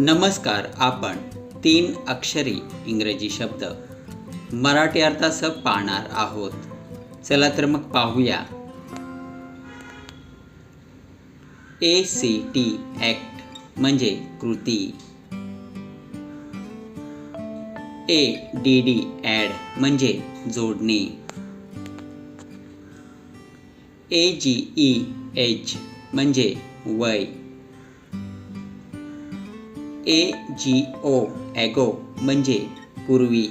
नमस्कार आपण तीन अक्षरी इंग्रजी शब्द मराठी अर्थासह पाहणार आहोत. चला तर मग पाहूया. ए सी टी ॲक्ट म्हणजे कृती. ए डी डी ॲड म्हणजे जोडणे. ए जी ई एच म्हणजे वय. ए जी ओ ॲगो म्हणजे पूर्वी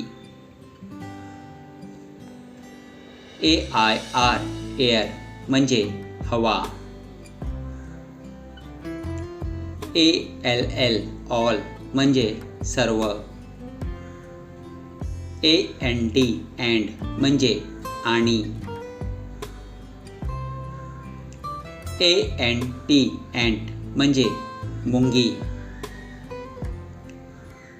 ए आय आर एअर म्हणजे हवा ए एल एल ऑल म्हणजे सर्व ए एन डी अँड म्हणजे आणि ए एन टी अँट म्हणजे मुंगी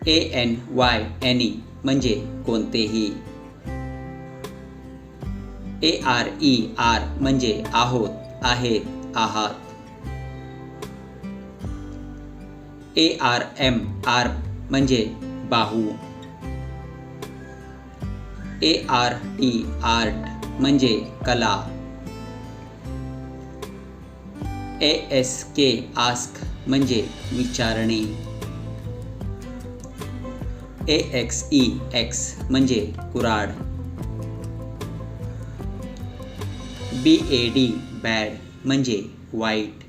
ए एन वाय एनी म्हणजे कोणतेही. ए आर ई आर म्हणजे आहोत आहेत आहात. ए आर एम आर म्हणजे बाहू. ए आर टी आर्ट म्हणजे कला. ए एस के आस्क म्हणजे विचारणे. ए एक्स ई एक्स म्हणजे कुराड. बी ए डी बॅड म्हणजे वाईट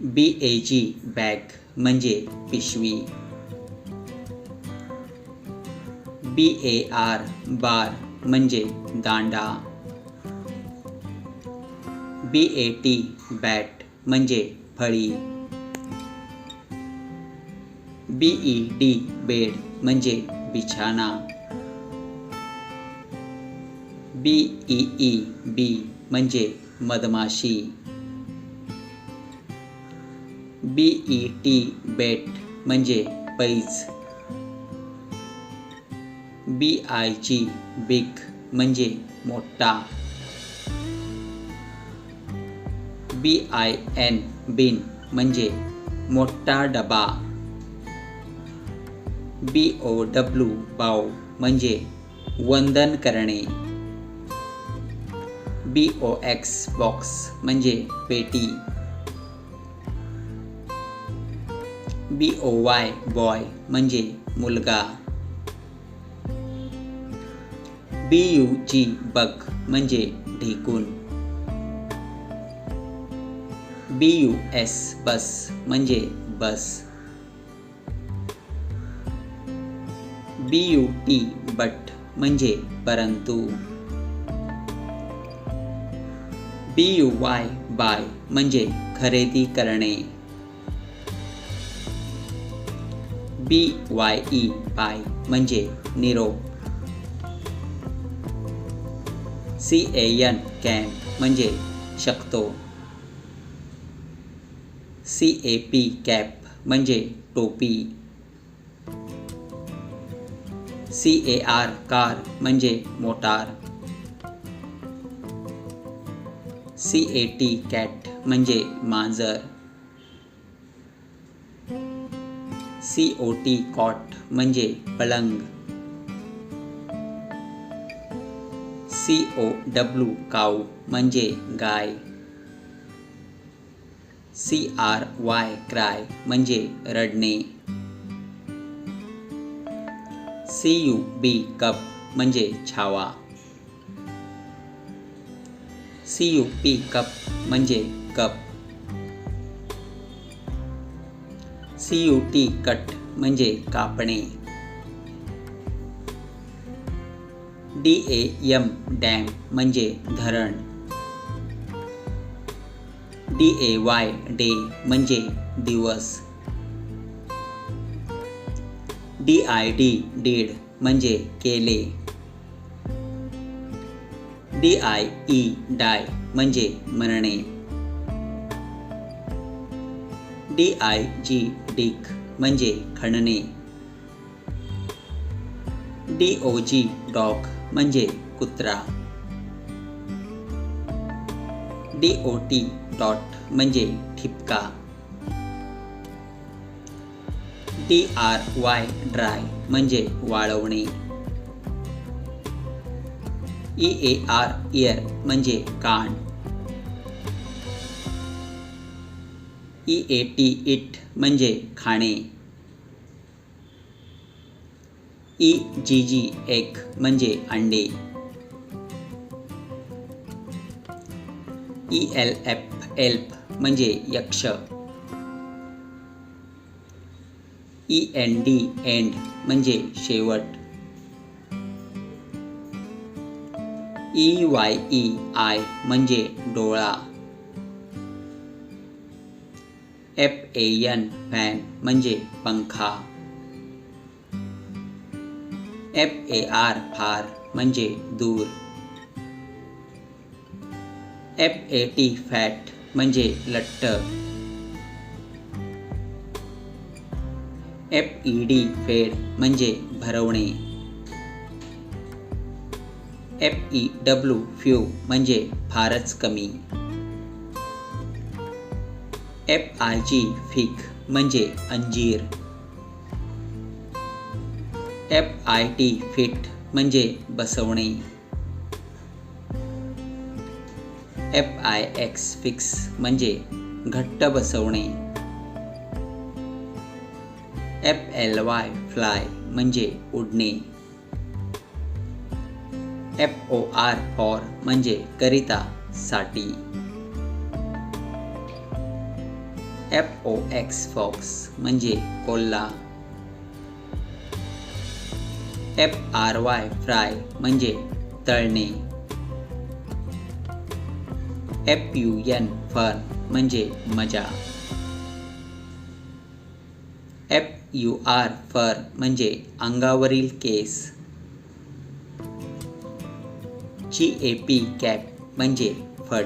बी ए जी बॅग म्हणजे पिशवी. बी ए आर बार म्हणजे दांडा. बी ए टी बॅट म्हणजे फळी. बी ई डी बेड म्हणजे बिछाना. बी ई ई बी म्हणजे मधमाशी. बी ई टी बेट म्हणजे पैज. बी आय जी बिग म्हणजे मोठा. बी आय एन बिन म्हणजे मोठा डबा. बी ओ डब्ल्यू बाव म्हणजे वंदन करणे. बी ओ एक्स बॉक्स म्हणजे पेटी. बी ओ वाय बॉय म्हणजे मुलगा. बी यू जी बग म्हणजे ढेकून. बी यू एस बस म्हणजे bus B U T but म्हणजे परंतु. बी यू वाय बाय म्हणजे खरेदी करणे. बी वाय ई बाय म्हणजे निरोप. सी ए एन कॅन म्हणजे शकतो. सी ए पी कॅप म्हणजे टोपी. सी ए आर कार म्हणजे motor. C A T cat म्हणजे मांजर। सी ओ टी कॉट म्हणजे पलंग। सी ओ डब्ल्यू काऊ म्हणजे गाय। सी आर वाय क्राय म्हणजे रडणे सी यू बी कप म्हणजे छावा. सी यू पी कप म्हणजे cup. C U T cut म्हणजे कापणे. डी ए एम डॅम म्हणजे धरण. डी ए वाय डे म्हणजे दिवस. डी आय डी डीड म्हणजे केले. डी आय ई डाय म्हणजे मरणे. डी आय जी डिक म्हणजे खणणे. डी ओ जी डॉग म्हणजे कुत्रा. डी ओ टी डॉट म्हणजे ठिपका. टी आर वाय ड्राय म्हणजे वाळवणे. ई ए आर इयर म्हणजे कान. ई ए टी इट म्हणजे खाणे. ई जी जी एक म्हणजे अंडे. ई एल एफ एल्प म्हणजे यक्ष. ई एन डी एंड म्हणजे शेवट. ई वाय ई आय म्हणजे डोळा. एफ़ ए एन फॅन म्हणजे पंखा. एफ़ ए आर फार म्हणजे दूर. एफ़ ए टी फॅट म्हणजे लट्ट एफ ई डी फेड म्हणजे भरवणे. एफ ई डब्ल्यू फ्यू म्हणजे फारच कमी. एफ आय जी फिक म्हणजे अंजीर. एफ आय टी फिट म्हणजे बसवणे. एफ आय एक्स फिक्स म्हणजे घट्ट बसवणे. एफ़ एल वाय फ्लाय म्हणजे उडणे एफ़ ओ आर फॉर म्हणजे करिता साठी एफ़ ओ एक्स फॉक्स म्हणजे कोल्हा एफ़ आर वाय फ्राय म्हणजे तळणे एफ़ यू एन फन म्हणजे मज़ा यू आर फर म्हणजे अंगावरील केस. जी ए पी कॅप म्हणजे फट.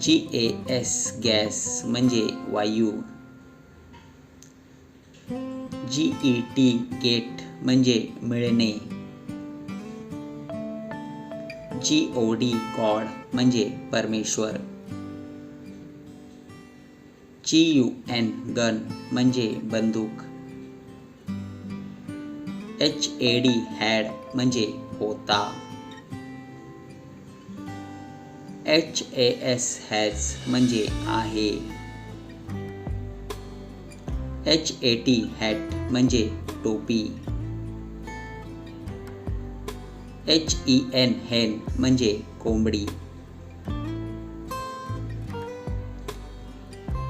जी ए एस गॅस म्हणजे वायू. जी ई टी गेट म्हणजे मिळणे. जी ओ डी गॉड म्हणजे परमेश्वर. जी यू एन गन, म्हणजे बंदूक. एच ए डी हॅड, म्हणजे होता. एच ए एस हॅज म्हणजे आहे. एच ए टी हॅट म्हणजे टोपी. एच ई एन हेन, म्हणजे कोंबडी.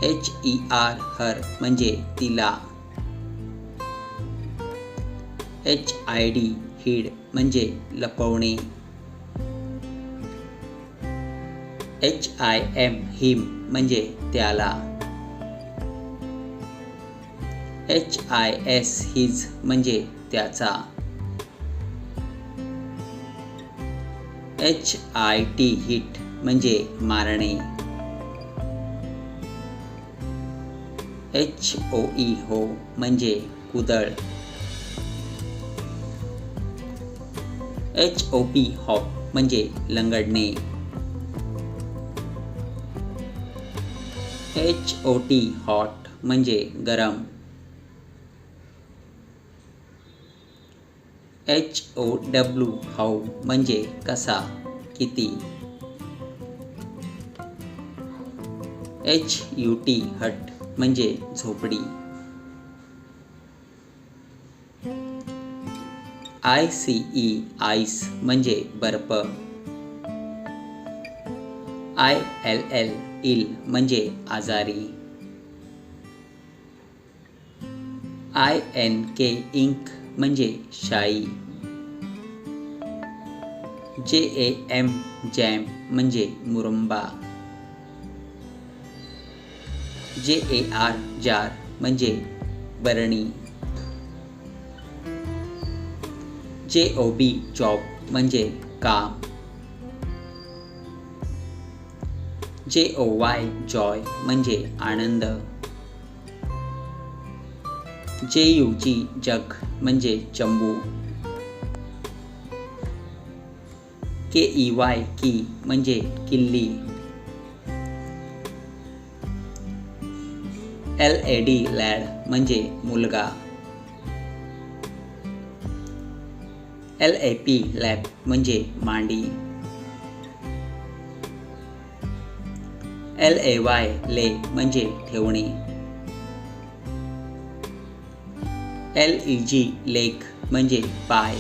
एच ई आर हर म्हणजे तिला. एच आय डी हिड म्हणजे लपवणे. एच आय एम हिम म्हणजे त्याला. एच आय एस हिज म्हणजे त्याचा. एच आय टी हिट म्हणजे मारणे. एच ओ ई हो म्हणजे कुदळ. एच ओ पी हॉप म्हणजे लंगडणे. एच ओ टी हॉट म्हणजे गरम. एच ओ डब्ल्यू हाऊ म्हणजे कसा, किती. एच यू टी हट म्हणजे झोपडी. आय सी ई आईस म्हणजे बर्फ़. आय एल एल इल म्हणजे आजारी. आय एन के इंक म्हणजे शाई. जे ए एम जॅम म्हणजे मुरंबा. जे ए आर जार म्हणजे बरणी. जे ओ बी जॉब म्हणजे काम. जे ओ वाय जॉय म्हणजे आनंद. जे यू जी जग म्हणजे चंबू के ई वाय की म्हणजे किल्ली. एल ए डी लॅड म्हणजे मुलगा. एल ए पी लॅप म्हणजे मांडी. एल ए वाय ले म्हणजे ठेवणे. एल ई जी लेख म्हणजे पाय.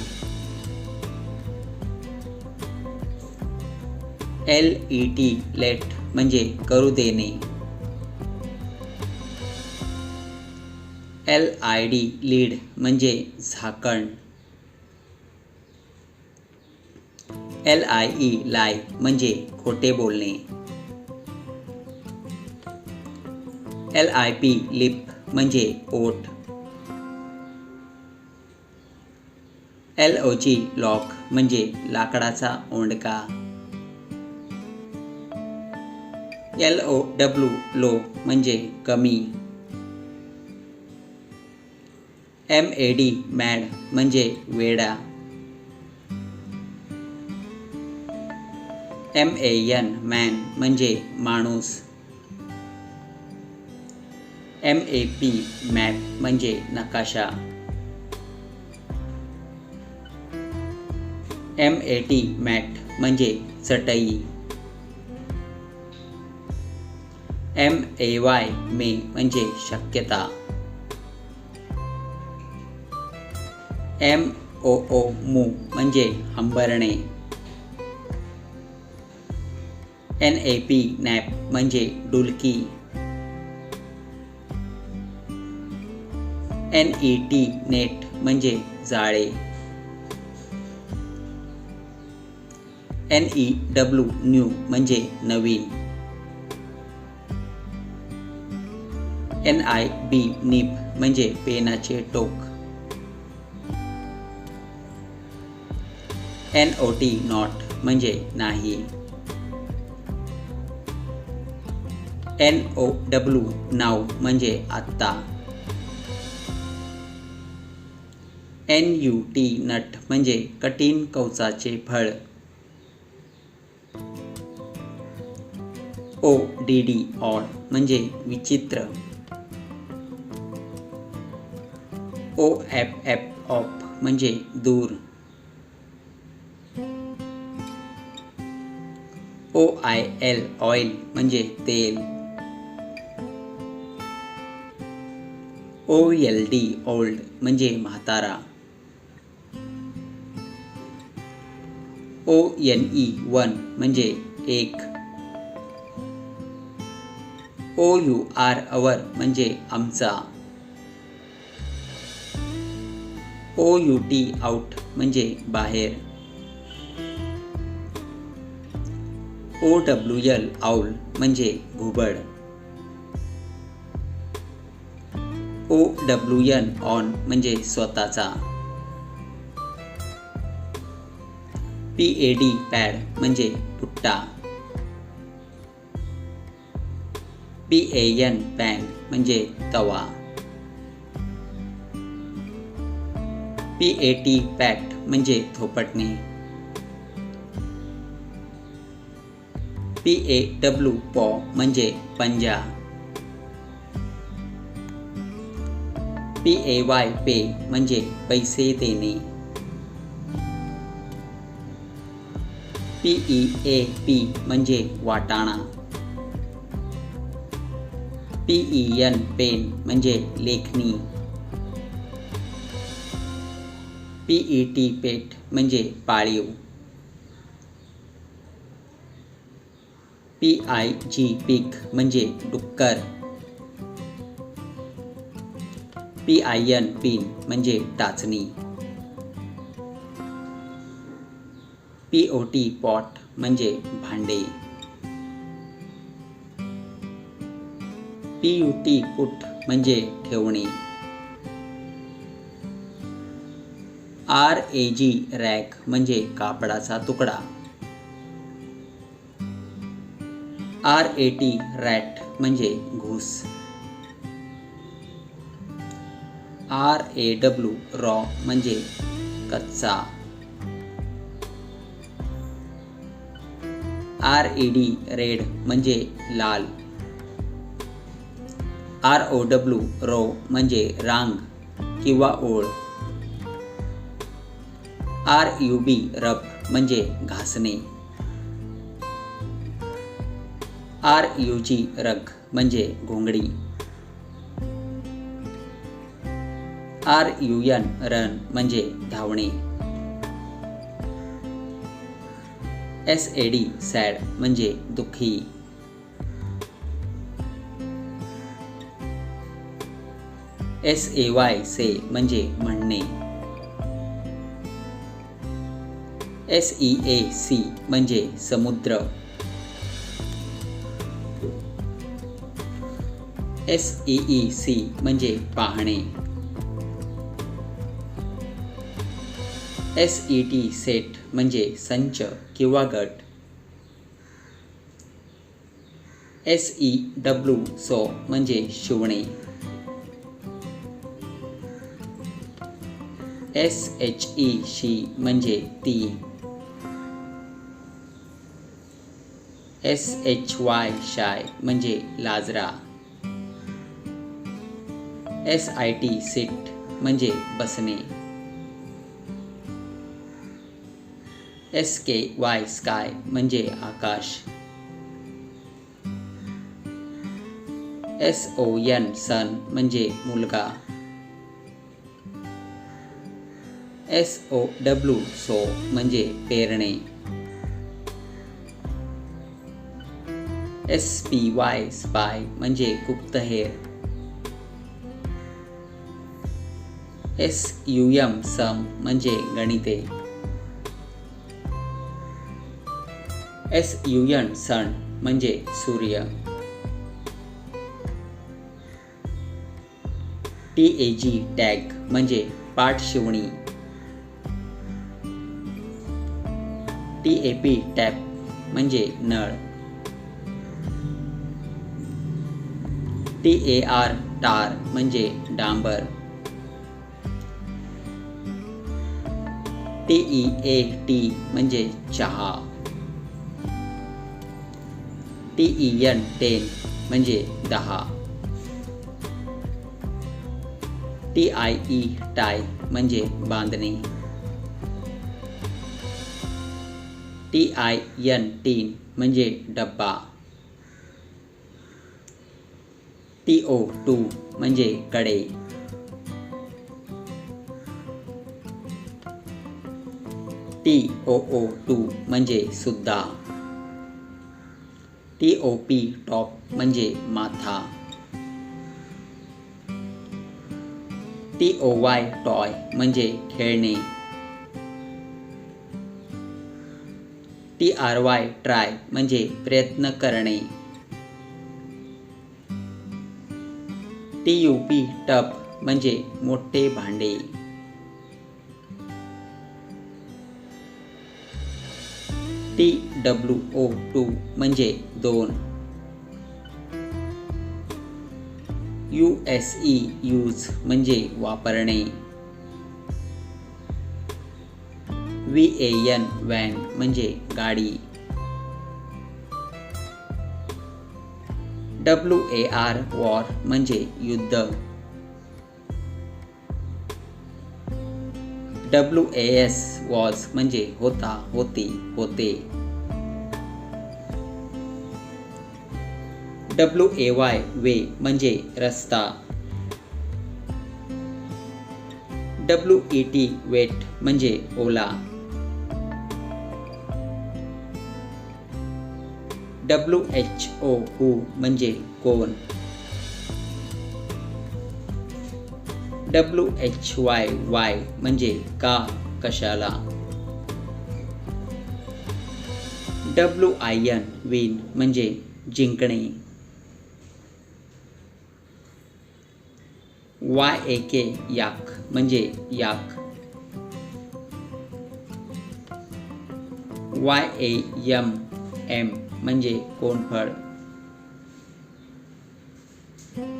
एल ई टी लेट म्हणजे करू देणे. एल आय डी लीड म्हणजे झाकण. एल आय ई लाय म्हणजे खोटे बोलणे. एल आय पी लिप म्हणजे ओठ. एल ओ जी लॉक म्हणजे लाकडाचा ओंडका. एल ओ डब्ल्यू लो म्हणजे कमी. एम ए डी मॅड म्हणजे वेडा एम ए एन मॅन म्हणजे माणूस एम ए पी मॅप म्हणजे नकाशा एम ए टी मॅट म्हणजे चटई एम ए वाय मे म्हणजे शक्यता एम ओ ओ मू म्हणजे हंबरणे. एन ए पी नॅप म्हणजे डुलकी. एन ई टी नेट म्हणजे जाळे. एन ई डब्ल्यू न्यू म्हणजे नवीन. एन आय बी नीप म्हणजे पेनाचे टोक. एन ओ टी नॉट म्हणजे नाही. एन ओ डब्ल्यू नाव म्हणजे आत्ता. एन यू टी नट म्हणजे कठीण कवचाचे फळ. ओ डी डी ऑड म्हणजे विचित्र. ओ एफ एफ ऑफ म्हणजे दूर. ओ आय एल ऑइल म्हणजे तेल. ओ एल डी ओल्ड म्हणजे म्हातारा. ओ एन ई वन, म्हणजे एक. ओ यू आर अवर, म्हणजे आमचा. ओ यू टी आउट म्हणजे बाहेर. ओ डब्ल्यू एल आऊल म्हणजे घुबड. ओ डब्ल्यू एन ऑन म्हणजे स्वतःचा. पी ए डी पॅड म्हणजे पुट्टा. पी ए एन पॅन म्हणजे तवा. पी ए टी पॅट म्हणजे थोपटणे. पी ए डब्ल्यू पॉ म्हणजे पंजा. पी ए वाय पे म्हणजे पैसे देणे. पी ई ए पी म्हणजे वाटाणा. पी ई एन पेन म्हणजे लेखणी. पी ई टी पेट म्हणजे पाळीव. पी आय जी पीक म्हणजे डुक्कर. पी आय एन पिन म्हणजे टाचणी. पी ओ टी पॉट म्हणजे भांडे. पी यू टी पुट म्हणजे ठेवणे. आर ए जी रॅक म्हणजे कापडाचा तुकडा. आर ए टी रॅट म्हणजे घूस. आर ए डब्ल्यू रॉ म्हणजे कच्चा. आर ए डी रेड म्हणजे लाल. आर ओ डब्ल्यू रो म्हणजे रांग किंवा ओळ. आर यू बी रब म्हणजे घासणे. आर यू जी रग म्हणजे घोंगडी. आर यू एन रन म्हणजे धावणे. एस ए डी सॅड म्हणजे दुःखी. एस ए वाय से म्हणजे म्हणणे. एस ई ए सी म्हणजे समुद्र. एस ई ई सी म्हणजे पाहणे. एस ई टी सेट म्हणजे संच किंवा गट. एस ई डब्ल्यू सो म्हणजे शिवणे. एस एच ई शी म्हणजे ती एस एच वाय शाय म्हणजे लाजरा. एस आय टी सीट म्हणजे बसणे. एस के वाय स्काय म्हणजे आकाश. एस ओ एन सन म्हणजे मुलगा. एस ओ डब्ल्यू सो म्हणजे पेरणे. एस पी वाय स्पाय म्हणजे गुप्तहेर. एस यू एम सम म्हणजे गणिते. एस यू एन सण म्हणजे सूर्य. टी ए जी टॅग म्हणजे पाठ शिवणी टी ए पी टॅप म्हणजे नळ. टी ए आर टार म्हणजे डांबर. टी ई ए टी म्हणजे चहा. टी ई एन टेन म्हणजे दहा. टी आय ई टाय म्हणजे बांधणे. टी आय एन टीन म्हणजे डब्बा. टी ओ टू म्हणजे कडे. टी ओ ओ टू म्हणजे सुद्धा. टी ओ पी टॉप म्हणजे माथा. टी ओ वाय टॉय म्हणजे खेळणे. टी आर वाय ट्राय म्हणजे प्रयत्न करणे. टी यू पी टप म्हणजे मोठे भांडे. टी डब्ल्यू ओ टू म्हणजे दोन. यू एस ई यूज म्हणजे वापरणे. व्ही ए एन वॅन म्हणजे गाडी. डब्ल्यू ए आर वॉर म्हणजे युद्ध. डब्ल्यू ए एस वॉज़ म्हणजे होता, होती, होते. डब्ल्यू ए वाय वे म्हणजे रस्ता. डब्ल्यू ई टी वेट म्हणजे ओला. डब्ल्यू एच ओ हू म्हणजे कोण. डब्ल्यू एच वाय वाय म्हणजे का कशाला? डब्ल्यू आय एन विन म्हणजे जिंकणे. वाय ए के याक म्हणजे याक वाय ए यम एम म्हणजे कोणफळ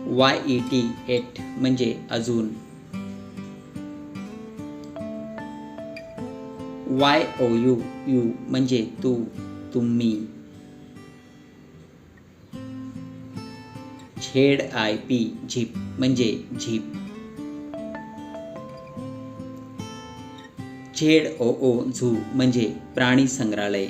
वाय ई टी एट म्हणजे अजून. वाय ओ यू यू म्हणजे तू तुम्ही. झेड आय पी झीप म्हणजे zip. Z O O zoo म्हणजे प्राणी संग्रहालय.